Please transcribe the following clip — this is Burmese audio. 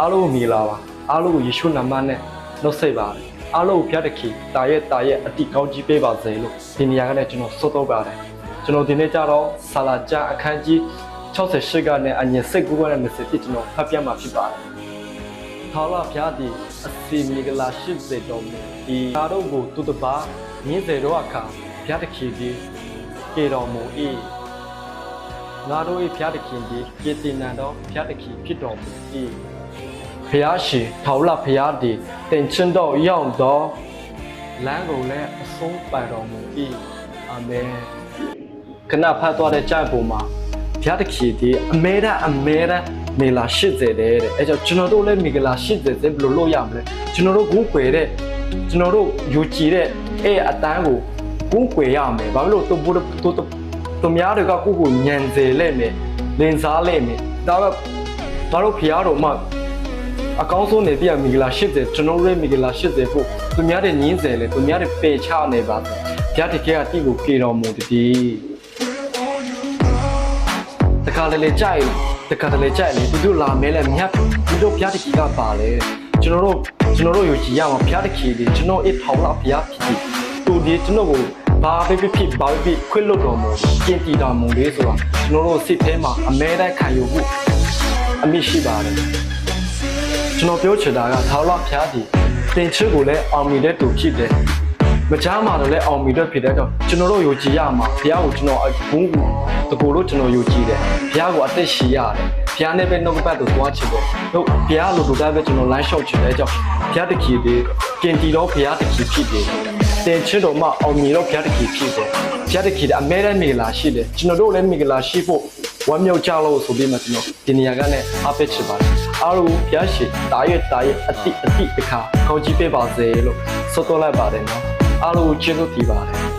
အားလုံးကိုမြည်လာပါအားလုံးကိုယေရှုနာမနဲ့နှုတ်ဆက်ပါတယ်အားလုံးကိုဖျားတခင်တာရဲ့တာရဲ့အတိကောင်းကြီးပေးပါစေလို့ဒီနေရာကလည်းကျွန်တော်ဆုတောင်းပါတယ်ကျွန်တော်ဒီနေ့ကြတော့ဆာလာကျမ်းအခန်းကြီး68ကနေအငယ်စိတ်ကူးကနေ20ပြည့်ကျွန်တော်ဖတ်ပြမှာဖြစ်ပါတယ်ထာဝရဘုရားသည်အစီမီကလာရှိစေတော်မူဒီအားတို့ကိုသူတစ်ပါးမြင်းစေတော့အခါဘုရားတခင်သည်ကေတော်မူ၏ငါတို့၏ဘုရားတခင်သည်ကေတင်နံတော်ဘုရားတခင်ဖြစ်တော်မူ၏ ဘုရားရှင်ထာဝရဘုရားသည်တင်ချင်းတော်ရောက်တော်လမ်းကိုလည်းအဆုံးပိုင်တော်မူ၏အာမင်ခဏဖတ်သွားတဲ့ကြိုက်ပုံမှာဘုရားတခင်သည်အမဲတအမဲတမေလာရှိစေတယ်တဲ့အဲကြောင့်ကျွန်တော်တို့လည်းမေလာရှိစေစေဘယ်လိုလုပ်ရမလဲကျွန်တော်တို့ကိုယ်ွယ်တဲ့ကျွန်တော်တို့ယူကြည်တဲ့အဲအတန်းကိုကိုယ်ွယ်ရမယ်ဘာလို့လဲတူတူတူသူများတွေကကိုယ့်ကိုညံစေလက်နဲ့လင်စားလက်နဲ့ဒါတော့ဘာလို့ဖျားတော်မှ အကောင်းဆုံးနေပြမီဂလာ80ကျွန်တော်တို့ရဲ့မီဂလာ80ဖို့သူများတဲ့ညင်းစေလေသူများတဲ့ပေချနေပါဘုရားတကယ်ကတိကိုကေတော်မူတည်တခါလေလေကြိုက်တခါတလေကြိုက်လေသူတို့လာမဲလဲမြတ်သူတို့ဘုရားတကယ်ကပါလေကျွန်တော်တို့ကျွန်တော်တို့ယူကြည်ရမှာဘုရားတကယ်ဒီကျွန်တော်အထောက်လာဘုရားဖြစ်တယ်သူဒီကျွန်တော်ကိုဘာပဲဖြစ်ဖြစ်ဘာပဲဖြစ်ခွင့်လွတ်တော်မူကျင့်တည်တော်မူလေးဆိုတာကျွန်တော်တို့စိတ်ထဲမှာအမဲတိုင်းခံယူဖို့အမိရှိပါတယ် ကျွန်တော်ပြောချင်တာကထာဝရဘုရားဒီတင်ချစ်ကိုလည်းအောင်မြင်တဲ့သူဖြစ်တယ်မချားမှာတော့လည်းအောင်မြင်တဲ့ဖြစ်တဲ့ကြောင့်ကျွန်တော်တို့ယုံကြည်ရမှာဘုရားကိုကျွန်တော်အဘုန်းကိုတကူလို့ကျွန်တော်ယုံကြည်တယ်ဘုရားကိုအသက်ရှိရတယ်ဘုရားနဲ့ပဲနှုတ်ကပတ်ကိုသွားချင်တယ်ဟုတ်ဘုရားလိုလိုတိုင်းပဲကျွန်တော်လမ်းလျှောက်ချင်တဲ့ကြောင့်ဘုရားတခင်ဒီကင်တီတော့ဘုရားတခင်ဖြစ်တယ်တင်ချစ်တော်မှအောင်မြင်တော့ဘုရားတခင်ဖြစ်တယ်ဘုရားတခင်အမဲတဲ့မိဂလာရှိတယ်ကျွန်တော်တို့လည်းမိဂလာရှိဖို့ဝမ်းမြောက်ကြလို့ဆိုပြီးမှကျွန်တော်ဒီနေရာကလည်းအားပေးချင်ပါတယ် အားလုံးဘုရားရှင်တာရဲ့တာရဲ့အတိအတိအခါကောင်းကြီးပေးပါစေလို့ဆုတောင်းလိုက်ပါတယ်နော်အားလုံးကိုကျေးဇူးတင်ပါတယ်